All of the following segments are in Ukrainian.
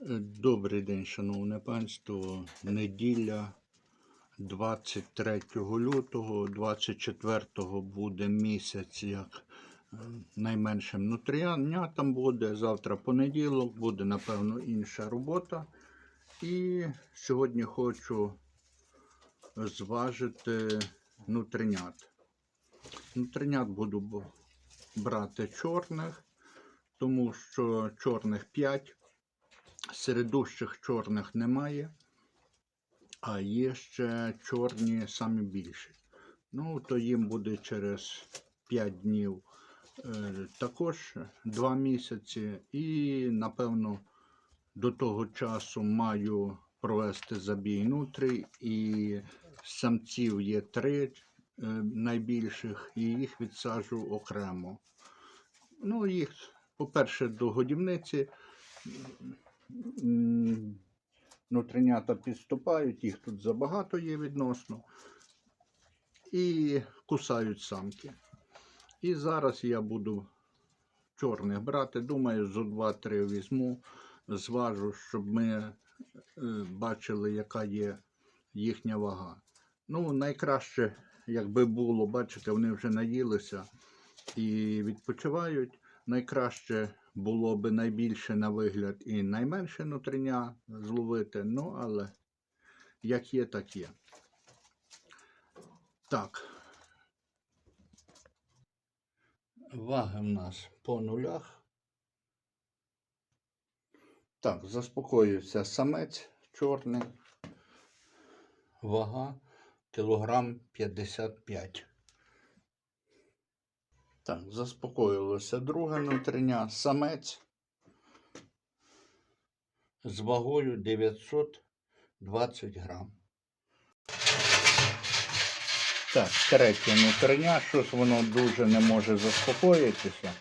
Добрий день, шановне панство. Неділя 23 лютого, 24 буде місяць, як е, найменшим нутріянятам буде. Завтра понеділок, буде, напевно, інша робота. І сьогодні хочу зважити нутринят. Нутринят буду брати чорних, тому що чорних 5. Середущих чорних немає, а є ще чорні самі більші. Ну, то їм буде через 5 днів е, також 2 місяці. І, напевно, до того часу маю провести забій нутрій. І самців є 3 е, найбільших, і їх відсаджу окремо. Ну, їх, по-перше, до годівниці нутринята підступають, їх тут забагато є відносно. І кусають самки. І зараз я буду чорних брати. Думаю, зо 2-3 візьму, зважу, щоб ми е, бачили, яка є їхня вага. Ну, найкраще, якби було, бачите, вони вже наїлися і відпочивають. Найкраще було би найбільше на вигляд і найменше нутриня зловити, ну але як є, так є. Так. Ваги в нас по нулях. Так, заспокоюється самець чорний. Вага кілограм 55. Так, заспокоїлося друге нутриня. Самець з вагою 920 грам. Так, третє нутриня. Щось воно дуже не може заспокоїтися.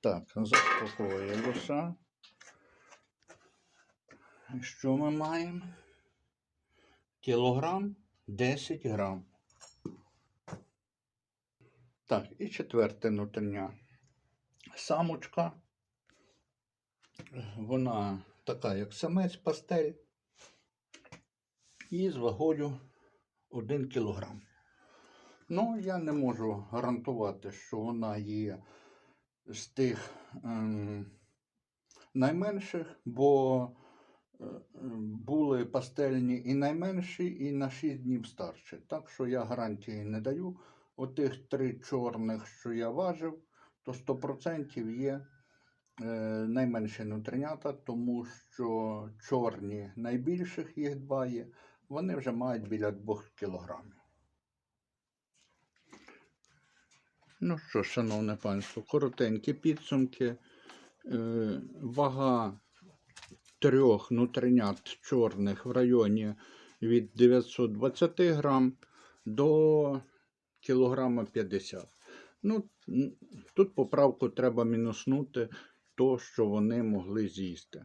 Так, заспокоїлося. Що ми маємо? Кілограм 10 грам. Так, і четверте нутрення. Самочка. Вона така, як самець пастель. І з вагою 1 кілограм. Ну, я не можу гарантувати, що вона є з тих ем, найменших, бо е, були пастельні і найменші, і на 6 днів старші. Так що я гарантії не даю. Отих три чорних, що я важив, то 100% є е, найменші нутринята, тому що чорні найбільших їх два є, вони вже мають біля 2 кілограмів. Ну що, шановне панство, коротенькі підсумки. Е, вага трьох нутринят чорних в районі від 920 грам до кілограма 50. Ну, тут поправку треба мінуснути то, що вони могли з'їсти.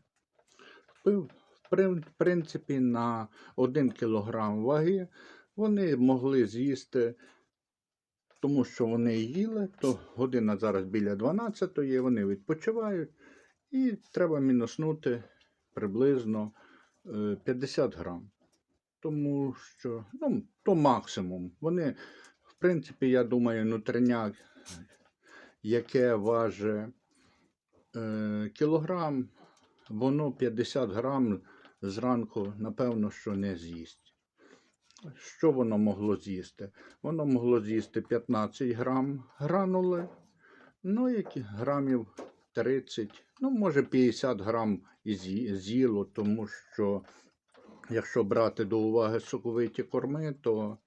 В принципі, на 1 кілограм ваги вони могли з'їсти, тому що вони їли, то година зараз біля 12, вони відпочивають, і треба мінуснути приблизно е, 50 грам. Тому що, ну, то максимум. Вони, принципі, я думаю, нутриняк, яке важить е, кілограм, воно 50 грам зранку, напевно, що не з'їсть. Що воно могло з'їсти? Воно могло з'їсти 15 грам гранули, ну, які грамів 30, ну, може 50 грам з'їло, тому що якщо брати до уваги соковиті корми, то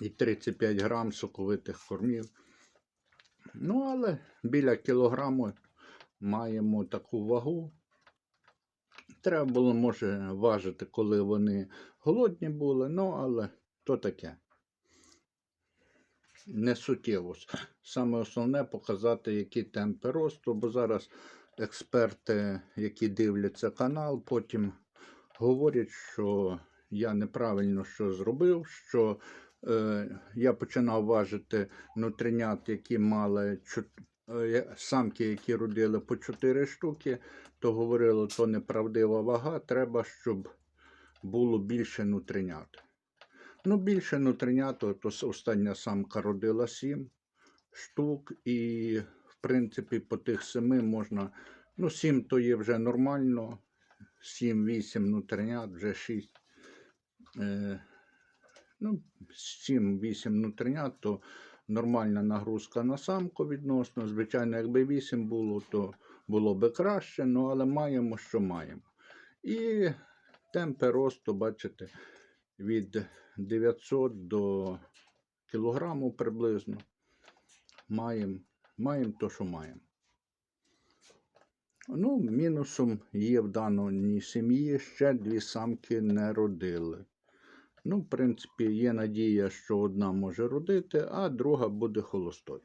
і 35 грам соковитих кормів. Ну, але біля кілограму маємо таку вагу. Треба було, може, важити, коли вони голодні були, ну, але то таке. Не суттєво. Саме основне показати, які темпи росту, бо зараз експерти, які дивляться канал, потім говорять, що я неправильно що зробив, що я починав важити нутринят, які мали е, самки, які родили по 4 штуки, то говорили, то неправдива вага, треба, щоб було більше нутринят. Ну, більше нутринят, то, остання самка родила 7 штук, і, в принципі, по тих 7 можна. Ну, 7 то є вже нормально. 7-8 нутринят, вже 6. Е, ну, 7-8 нутринят, то нормальна нагрузка на самку відносно. Звичайно, якби 8 було, то було би краще, ну, але маємо, що маємо. І темпи росту, бачите, від 900 до кілограму приблизно. Маємо маємо то, що маємо. Ну, мінусом є в даній сім'ї ще дві самки не родили. Ну, в принципі, є надія, що одна може родити, а друга буде холостою.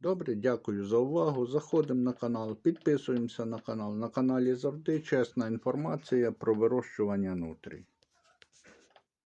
Добре, дякую за увагу. Заходимо на канал, підписуємося на канал. На каналі завжди чесна інформація про вирощування нутрій.